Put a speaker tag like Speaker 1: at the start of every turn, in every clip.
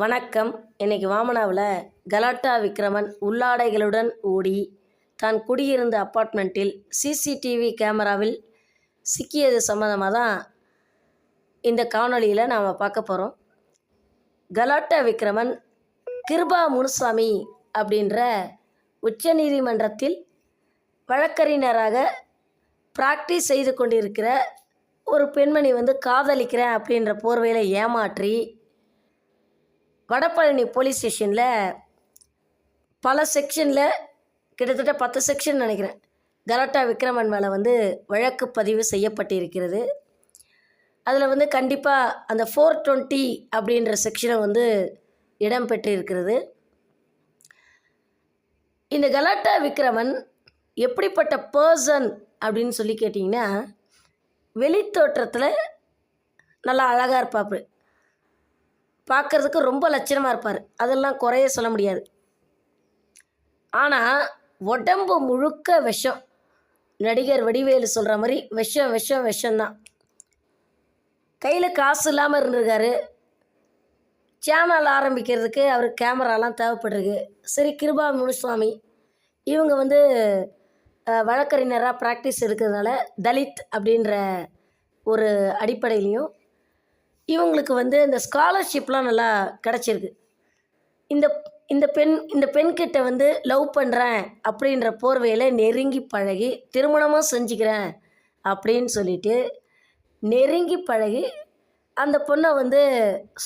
Speaker 1: வணக்கம். இன்னைக்கு வாமனாவில் கலாட்டா விக்ரமன் உள்ளாடைகளுடன் ஓடி தான் குடியிருந்த அப்பார்ட்மெண்ட்டில் சிசிடிவி கேமராவில் சிக்கியது சம்மந்தமாக தான் இந்த காணொளியில் நாம் பார்க்க போகிறோம் கலாட்டா விக்ரமன் கிருபா முனுசாமி அப்படின்ற உச்சநீதிமன்றத்தில் வழக்கறிஞராக ப்ராக்டிஸ் செய்து கொண்டிருக்கிற ஒரு பெண்மணி வந்து காதலிக்கிறேன் அப்படின்ற போர்வையில் ஏமாற்றி வடபழனி போலீஸ் ஸ்டேஷனில் பல செக்ஷனில் கிட்டத்தட்ட பத்து செக்ஷன் நினைக்கிறேன். கலாட்டா விக்ரமன் மேலே வந்து வழக்கு பதிவு செய்யப்பட்டிருக்கிறது. அதில் வந்து கண்டிப்பாக அந்த ஃபோர் டுவெண்ட்டி அப்படின்ற செக்ஷனை வந்து இடம்பெற்று இருக்கிறது இந்த கலாட்டா விக்ரமன் எப்படிப்பட்ட பர்சன் அப்படின்னு சொல்லி கேட்டிங்கன்னா வெளித்தோற்றத்தில் நல்லா அழகாக இருப்பாப்பு பார்க்குறதுக்கு ரொம்ப லட்சணமாக இருப்பார். அதெல்லாம் குறைய சொல்ல முடியாது. ஆனால் உடம்பு முழுக்க விஷம். நடிகர் வடிவேலு சொல்கிற மாதிரி விஷம் விஷம் விஷம்தான். கையில் காசு இல்லாமல் இருந்திருக்காரு. சேனல் ஆரம்பிக்கிறதுக்கு அவருக்கு கேமராலாம் தேவைப்படுறது சரி கிருபா முனுசுவாமி. இவங்க வந்து வழக்கறிஞராக ப்ராக்டிஸ் எடுக்கிறதுனால தலித் அப்படின்ற ஒரு அடிப்படையிலையும் இவங்களுக்கு வந்து இந்த ஸ்காலர்ஷிப்லாம் நல்லா கிடச்சிருக்கு. இந்த இந்த பெண் இந்த பெண்கிட்ட வந்து லவ் பண்ணுறேன் அப்படின்ற போர்வையில் நெருங்கி பழகி திருமணமும் செஞ்சுக்கிறேன் அப்படின்னு சொல்லிட்டு நெருங்கி பழகி அந்த பொண்ணை வந்து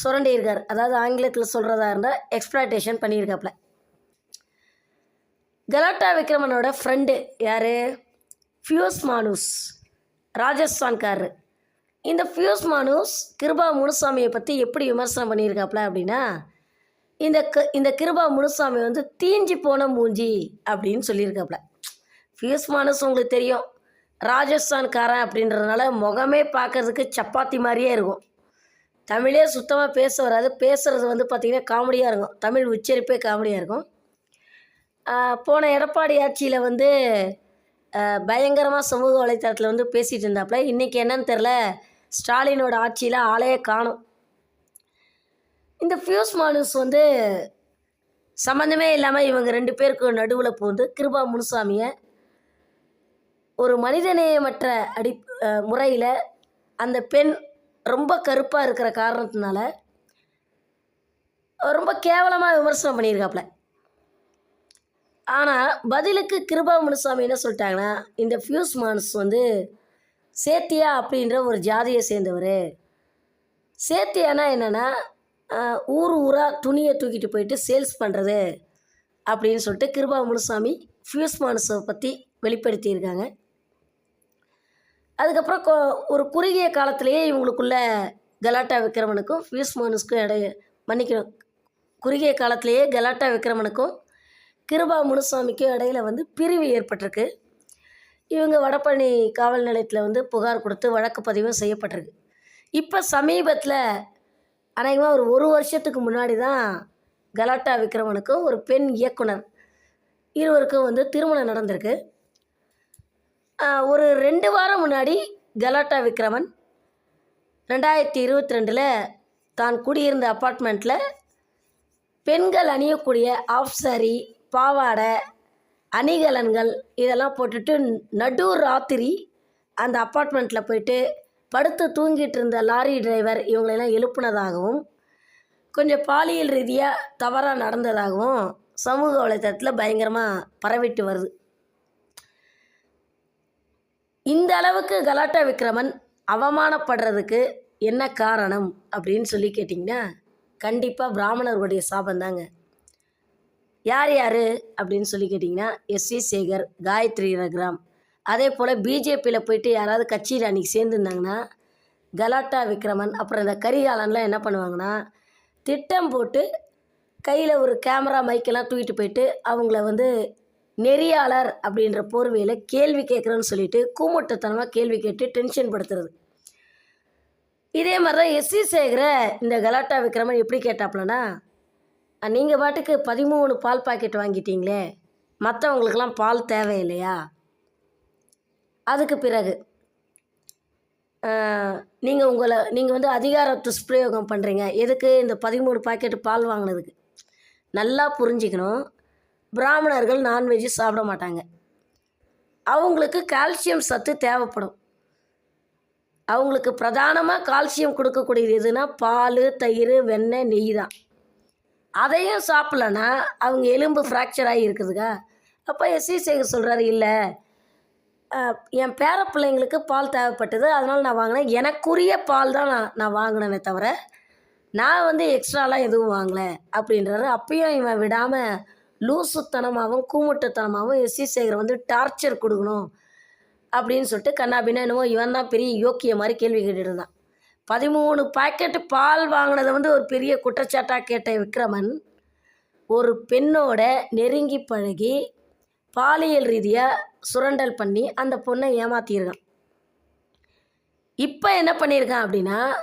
Speaker 1: சுரண்டியிருக்கார். அதாவது ஆங்கிலத்தில் சொல்கிறதா இருந்தால் எக்ஸ்ப்ளாய்டேஷன் பண்ணியிருக்காப்புல. கலாட்டா விக்ரமனோட ஃப்ரெண்டு யார்? ஃபியூஸ் மானுஸ் ராஜஸ்தான்காரரு. இந்த ஃபியூஸ் மானுஸ் கிருபா முனுசாமியை பற்றி எப்படி விமர்சனம் பண்ணியிருக்காப்புல அப்படின்னா இந்த க இந்த கிருபா முனுசாமி வந்து தீஞ்சி போன மூஞ்சி அப்படின்னு சொல்லியிருக்காப்புல. ஃபியூஸ் மானுஸ் உங்களுக்கு தெரியும். ராஜஸ்தான்காரன் அப்படின்றதுனால முகமே பார்க்கறதுக்கு சப்பாத்தி மாதிரியே இருக்கும். தமிழே சுத்தமாக பேச வராது. பேசுகிறது வந்து பார்த்திங்கன்னா காமெடியாக இருக்கும். தமிழ் உச்சரிப்பே காமெடியாக இருக்கும். போன எடப்பாடி ஆட்சியில் வந்து பயங்கரமாக சமூக வலைத்தளத்தில் வந்து பேசிகிட்டு இருந்தாப்புல. இன்றைக்கி என்னன்னு தெரில ஸ்டாலினோட ஆட்சியில் ஆளையே காணும். இந்த ஃபியூஸ் மானுஸ் வந்து சம்மந்தமே இல்லாமல் இவங்க ரெண்டு பேருக்கு நடுவில் பூந்து கிருபா முனுசாமியை ஒரு மனிதநேயமற்ற அடி முறையில் அந்த பெண் ரொம்ப கருப்பாக இருக்கிற காரணத்தினால ரொம்ப கேவலமாக விமர்சனம் பண்ணியிருக்காப்புல ஆனால் பதிலுக்கு கிருபா முனுசாமி என்ன சொல்லிட்டாங்கன்னா இந்த ஃபியூஸ் மான்ஸ் வந்து சேத்தியா அப்படின்ற ஒரு ஜாதியை சேர்ந்தவர். சேத்தியானா என்னென்னா ஊர் ஊராக துணியை தூக்கிட்டு போயிட்டு சேல்ஸ் பண்ணுறது அப்படின்னு சொல்லிட்டு கிருபா முனுசாமி ஃபியூஸ் மானுஸை பற்றி வெளிப்படுத்தியிருக்காங்க. அதுக்கப்புறம் கொ- ஒரு குறுகிய காலத்திலேயே இவங்களுக்குள்ள கலாட்டா விக்ரமனுக்கும் ஃபியூஸ் மானுஸ்க்கும் இடைய மன்னிக்கணும் குறுகிய காலத்திலேயே கலாட்டா விக்ரமனுக்கும் கிருபா முனுசாமிக்கும் இடையில வந்து பிரிவு ஏற்பட்டிருக்கு. இவங்க வடபழனி காவல் நிலையத்தில் வந்து புகார் கொடுத்து வழக்கு பதிவு செய்யப்பட்டிருக்கு. இப்போ சமீபத்தில் அநேகமாக ஒரு ஒரு வருஷத்துக்கு முன்னாடி தான் கலாட்டா விக்ரமனுக்கும் ஒரு பெண் இயக்குனர் இருவருக்கும் வந்து திருமணம் நடந்திருக்கு. ஒரு ரெண்டு வாரம் முன்னாடி கலாட்டா விக்ரமன் ரெண்டாயிரத்தி இருபத்தி ரெண்டில் தான் குடியிருந்த அப்பார்ட்மெண்ட்டில் பெண்கள் அணியக்கூடிய ஆஃப் சாரி பாவாடை அணிகலன்கள் இதெல்லாம் போட்டுட்டு நடு ராத்திரி அந்த அப்பார்ட்மெண்ட்டில் போயிட்டு படுத்து தூங்கிட்டு இருந்த லாரி டிரைவர் இவங்களெல்லாம் எழுப்புனதாகவும் கொஞ்சம் பாலியல் ரீதியாக தவறாக நடந்ததாகவும் சமூக வலைத்தளத்தில் பயங்கரமாக பரவிட்டு வருது. இந்த அளவுக்கு கலாட்டா விக்ரமன் அவமானப்படுறதுக்கு என்ன காரணம் அப்படின்னு சொல்லி கேட்டிங்கன்னா கண்டிப்பாக பிராமணர்களுடைய சாபந்தாங்க யார் யார் அப்படின்னு சொல்லி கேட்டிங்கன்னா எஸ்வி சேகர் காயத்ரி ரகுராம். அதே போல் பிஜேபியில் போயிட்டு யாராவது கட்சியில் அன்றைக்கி சேர்ந்துருந்தாங்கன்னா கலாட்டா விக்ரமன் அப்புறம் இந்த கரிகாலன்லாம் என்ன பண்ணுவாங்கன்னா திட்டம் போட்டு கையில் ஒரு கேமரா மைக்கெல்லாம் தூக்கிட்டு போயிட்டு அவங்கள வந்து நெறியாளர் அப்படின்ற போர்வையில் கேள்வி கேட்குறேன்னு சொல்லிட்டு கூமுட்டத்தனமாக கேள்வி கேட்டு டென்ஷன் படுத்துறது. இதே மாதிரி தான் எஸ்சி சேகரை இந்த கலாட்டா விக்ரமன் எப்படி கேட்டாப்லன்னா நீங்கள் பாட்டுக்கு பதிமூணு பால் பாக்கெட் வாங்கிட்டீங்களே மற்றவங்களுக்கெல்லாம் பால் தேவையில்லையா? அதுக்கு பிறகு நீங்கள் உங்களை நீங்கள் வந்து அதிகார துஷ்பிரயோகம் பண்ணுறீங்க எதுக்கு இந்த பதிமூணு பாக்கெட்டு பால் வாங்கினதுக்கு? நல்லா புரிஞ்சுக்கணும். பிராமணர்கள் நான்வெஜ்ஜு சாப்பிட மாட்டாங்க. அவங்களுக்கு கால்சியம் சத்து தேவைப்படும். அவங்களுக்கு பிரதானமாக கால்சியம் கொடுக்கக்கூடியது எதுனா பால் தயிர் வெண்ணெய் நெய் தான். அதையும் சாப்பிட்லன்னா அவங்க எலும்பு ஃப்ராக்சர் ஆகி இருக்குதுங்க அப்போ எஸ்சி சேகர் சொல்கிறாரு இல்லை. என் பேர பிள்ளைங்களுக்கு பால் தேவைப்பட்டது. அதனால் நான் வாங்கினேன். எனக்குரிய பால் தான் நான் நான் வாங்கினேனே தவிர நான் வந்து எக்ஸ்ட்ராலாம் எதுவும் வாங்கலை. அப்படின்றாரு. அப்பயும் இவன் விடாமல் லூசுத்தனமாகவும் கூமுட்டுத்தனமாகவும் எஸ்சி சேகர் வந்து டார்ச்சர் கொடுக்கணும் அப்படின்னு சொல்லிட்டு கண்ணாபின்னா என்னமோ இவன் தான் பெரிய யோக்கிய மாதிரி கேள்வி கேட்டுட்டு இருந்தான். பதிமூணு பாக்கெட்டு பால் வாங்கினதை வந்து ஒரு பெரிய குற்றச்சாட்டாக கேட்ட விக்ரமன் ஒரு பெண்ணோட நெருங்கி பழகி பாலியல் ரீதியாக சுரண்டல் பண்ணி அந்த பொண்ணை ஏமாத்தியிருக்கான் இப்போ என்ன பண்ணியிருக்கான் அப்படின்னா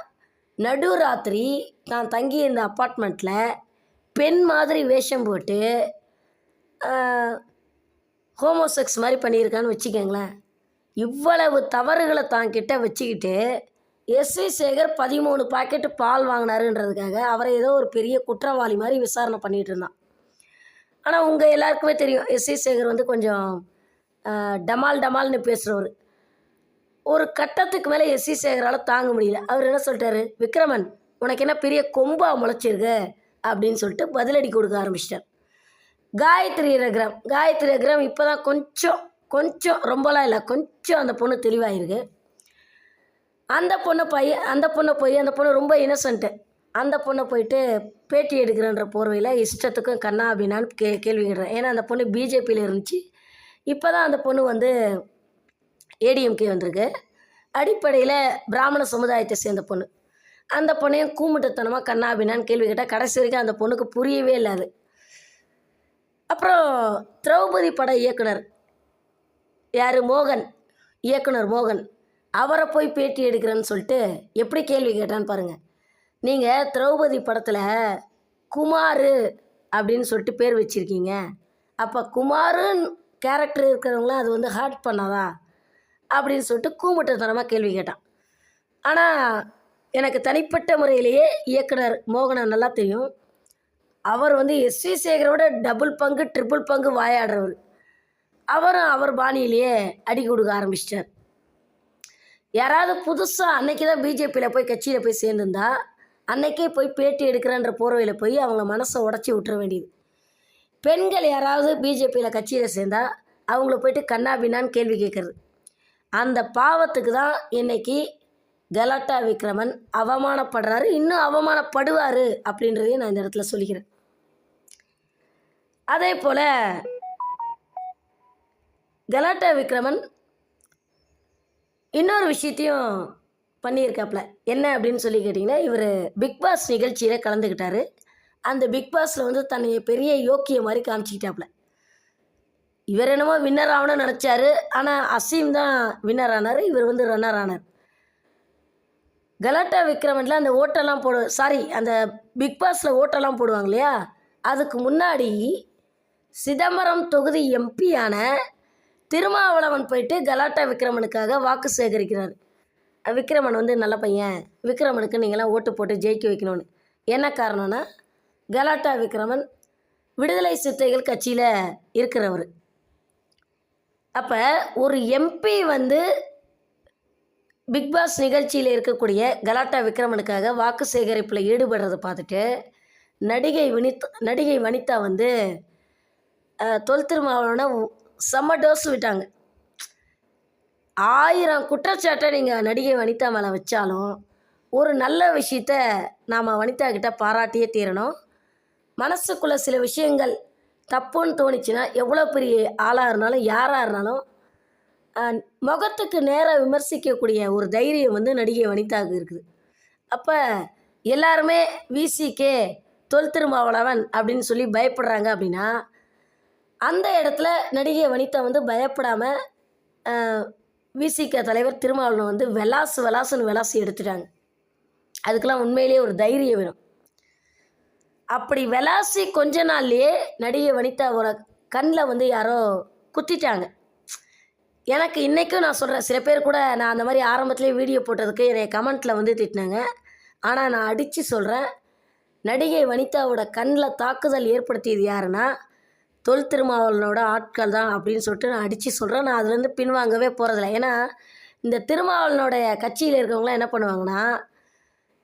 Speaker 1: நடுராத்திரி தான் தங்கியிருந்த அப்பார்ட்மெண்ட்டில் பெண் மாதிரி வேஷம் போட்டு ஹோமோசெக்ஸ் மாதிரி பண்ணியிருக்கான்னு வச்சுக்கோங்களேன். இவ்வளவு தவறுகளை தான் கிட்ட வச்சுக்கிட்டு எஸ்ஐ சேகர் பதிமூணு பாக்கெட்டு பால் வாங்கினாருன்றதுக்காக அவரை ஏதோ ஒரு பெரிய குற்றவாளி மாதிரி விசாரணை பண்ணிகிட்டு இருந்தான். ஆனால் உங்கள் எல்லாருக்குமே தெரியும் எஸ்ஐ சேகர் வந்து கொஞ்சம் டமால் டமால்னு பேசுகிறவர் ஒரு கட்டத்துக்கு மேலே எஸ்சி சேகரால் தாங்க முடியல. அவர் என்ன சொல்லிட்டாரு? விக்ரமன் உனக்கு என்ன பெரிய கொம்பாக முளைச்சிருக்கு? அப்படின்னு சொல்லிட்டு பதிலடி கொடுக்க ஆரம்பிச்சிட்டார். காயத்ரி ரக்ரம் காயத்ரி ரக்ரம் இப்போ தான் கொஞ்சம் கொஞ்சம் ரொம்பலாம் இல்லை கொஞ்சம் அந்த பொண்ணு தெளிவாயிருக்கு. அந்த பொண்ணை பையன் அந்த பொண்ணை போய் அந்த பொண்ணு ரொம்ப இன்னசென்ட்டு அந்த பொண்ணை போயிட்டு பேட்டி எடுக்கிறன்ற போர்வையில் இஷ்டத்துக்கும் கண்ணா அப்படின்னான்னு கே கேள்வி கேட்குறேன். ஏன்னா அந்த பொண்ணு பிஜேபியில் இருந்துச்சு. இப்போ தான் அந்த பொண்ணு வந்து ஏடிஎம்கே வந்திருக்கு. அடிப்படையில் பிராமண சமுதாயத்தை சேர்ந்த பொண்ணு. அந்த பொண்ணையும் கூமுட்டத்தனமாக கண்ணாபின்னான்னு கேள்வி கேட்டால் கடைசி வரைக்கும் அந்த பொண்ணுக்கு புரியவே இல்லை அது. அப்புறம் திரௌபதி பட இயக்குனர் யார்? மோகன். இயக்குனர் மோகன். அவரை போய் பேட்டி எடுக்கிறேன்னு சொல்லிட்டு எப்படி கேள்வி கேட்டான்னு பாருங்கள் நீங்கள் திரௌபதி படத்தில் குமார் அப்படின்னு சொல்லிட்டு பேர் வச்சுருக்கீங்க. அப்போ குமாருன்னு கேரக்டர் இருக்கிறவங்களாம் அது வந்து ஹார்ட் பண்ணாதா? அப்படின்னு சொல்லிட்டு கூமுட்டத்தனமாக கேள்வி கேட்டான். ஆனால் எனக்கு தனிப்பட்ட முறையிலேயே இயக்குனர் மோகனன் நல்லா தெரியும். அவர் வந்து எஸ்வி சேகரோட டபுள் பங்கு ட்ரிபிள் பங்கு வாயாடுறவர். அவரும் அவர் பாணியிலேயே அடி கொடுக்க ஆரம்பிச்சிட்டார். யாராவது புதுசாக அன்னைக்கு தான் பிஜேபியில் போய் கட்சியில் போய் சேர்ந்துருந்தா அன்னைக்கே போய் பேட்டி எடுக்கிறேன்ற போர்வையில் போய் அவங்க மனசை உடச்சி விட்டுற வேண்டியது. பெண்கள் யாராவது பிஜேபியில் கட்சியில் சேர்ந்தா அவங்கள போயிட்டு கண்ணாபின்னான்னு கேள்வி கேட்குறது. அந்த பாவத்துக்கு தான் இன்னைக்கு கலாட்டா விக்ரமன் அவமானப்படுறாரு இன்னும் அவமானப்படுவார் அப்படின்றதையும் நான் இந்த இடத்துல சொல்லிக்கிறேன். அதே போல் கலாட்டா விக்ரமன் இன்னொரு விஷயத்தையும் பண்ணியிருக்காப்புல. என்ன அப்படின்னு சொல்லி கேட்டிங்கன்னா இவர் பிக் பாஸ் நிகழ்ச்சியில் கலந்துக்கிட்டாரு அந்த பிக் பாஸில் வந்து தன்னை பெரிய யோக்கிய மாதிரி காமிச்சிக்கிட்டாப்புல. இவர் என்னமோ வின்னர் ஆகணும்னு நினச்சாரு. ஆனால் அசீம் தான் வின்னர் ஆனார். இவர் வந்து ரன்னர் ஆனார். கலாட்டா விக்ரமனில் அந்த ஓட்டெல்லாம் போடு சாரி அந்த பிக் பாஸில் ஓட்டெல்லாம் போடுவாங்க இல்லையா? அதுக்கு முன்னாடி சிதம்பரம் தொகுதி எம்பியான திருமாவளவன் போயிட்டு கலாட்டா விக்ரமனுக்காக வாக்கு சேகரிக்கிறார். விக்ரமன் வந்து நல்ல பையன் விக்ரமனுக்கு நீங்களாம் ஓட்டு போட்டு ஜெயிக்க வைக்கணும்னு. என்ன காரணம்னா கலாட்டா விக்ரமன் விடுதலை சிறுத்தைகள் கட்சியில் இருக்கிறவர். அப்போ ஒரு எம்பி வந்து பிக் பாஸ் நிகழ்ச்சியில் இருக்கக்கூடிய கலாட்டா விக்ரமனுக்காக வாக்கு சேகரிப்பில் ஈடுபடுறதை பார்த்துட்டு நடிகை வினித் நடிகை வனிதா வந்து தொல் திருமாவளவனை செம்ம டோஸ் விட்டாங்க. ஆயிரம் குற்றச்சாட்டை நீங்கள் நடிகை வனிதா மேலே வச்சாலும் ஒரு நல்ல விஷயத்த நாம் வனிதா கிட்ட பாராட்டியே தீரணும். மனசுக்குள்ளே சில விஷயங்கள் தப்புன்னு தோணுச்சுன்னா எவ்வளோ பெரிய ஆளாக இருந்தாலும் யாராக இருந்தாலும் முகத்துக்கு நேராக விமர்சிக்கக்கூடிய ஒரு தைரியம் வந்து நடிகை வனிதாவுக்கு இருக்குது. அப்போ எல்லாருமே விசிகே தொல் திருமாவளவன் அப்படின்னு சொல்லி பயப்படுறாங்க அப்படின்னா அந்த இடத்துல நடிகை வனிதா வந்து பயப்படாமல் விசிக தலைவர் திருமாவளவன் வந்து வெலாசு வெலாசுன்னு வெலாசி எடுத்துட்டாங்க. அதுக்கெல்லாம் உண்மையிலேயே ஒரு தைரியம் வேணும். அப்படி வெலாசி கொஞ்ச நாள்லேயே நடிகை வனிதாவோட கண்ணில் வந்து யாரோ குத்திட்டாங்க. எனக்கு இன்றைக்கும் நான் சொல்கிறேன் சில பேர் கூட நான் அந்த மாதிரி ஆரம்பத்துலேயே வீடியோ போட்டதுக்கு என்னை கமெண்ட்டில் வந்து திட்டினாங்க. ஆனால் நான் அடித்து சொல்கிறேன் நடிகை வனிதாவோட கண்ணில் தாக்குதல் ஏற்படுத்தியது யாருன்னா தொல் திருமாவளவனோட ஆட்கள் தான் அப்படின்னு சொல்லிட்டு நான் அடித்து சொல்கிறேன் நான் அதுலேருந்து பின்வாங்கவே போகிறதில்ல ஏன்னா இந்த திருமாவளவனோட கட்சியில் இருக்கவங்களாம் என்ன பண்ணுவாங்கன்னா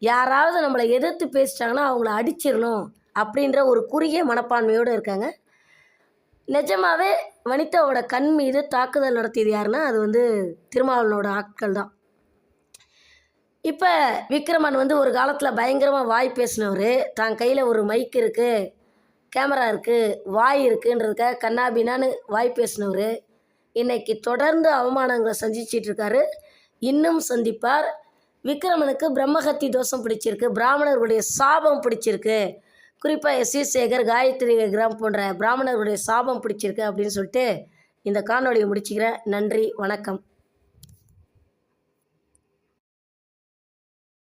Speaker 1: யாராவது நம்மளை எதிர்த்து பேசிட்டாங்கன்னா அவங்கள அடிச்சிடணும் அப்படின்ற ஒரு குறுகிய மனப்பான்மையோடு இருக்காங்க. நிஜமாகவே வனிதாவோட கண் மீது தாக்குதல் நடத்தியது யாருன்னா அது வந்து திருமாவளவனோட ஆட்கள் தான். இப்போ விக்ரமன் வந்து ஒரு காலத்தில் பயங்கரமாக வாய் பேசினவர். தான் கையில் ஒரு மைக் இருக்குது கேமரா இருக்குது வாய் இருக்குன்றதுக்காக கண்ணாபின்னான்னு வாய் பேசினவர். இன்னைக்கு தொடர்ந்து அவமானங்களை சந்திச்சிட்டு இருக்காரு இன்னும் சந்திப்பார். விக்ரமனுக்கு பிரம்மஹத்தி தோஷம் பிடிச்சிருக்கு. பிராமணர்களுடைய சாபம் பிடிச்சிருக்கு. குறிப்பாக எஸ் சேகர் காயத்ரி கிராம் போன்ற பிராமணர்களுடைய சாபம் பிடிச்சிருக்கு அப்படின்னு சொல்லிட்டு இந்த காணொலியை முடிச்சுக்கிறேன். நன்றி வணக்கம்.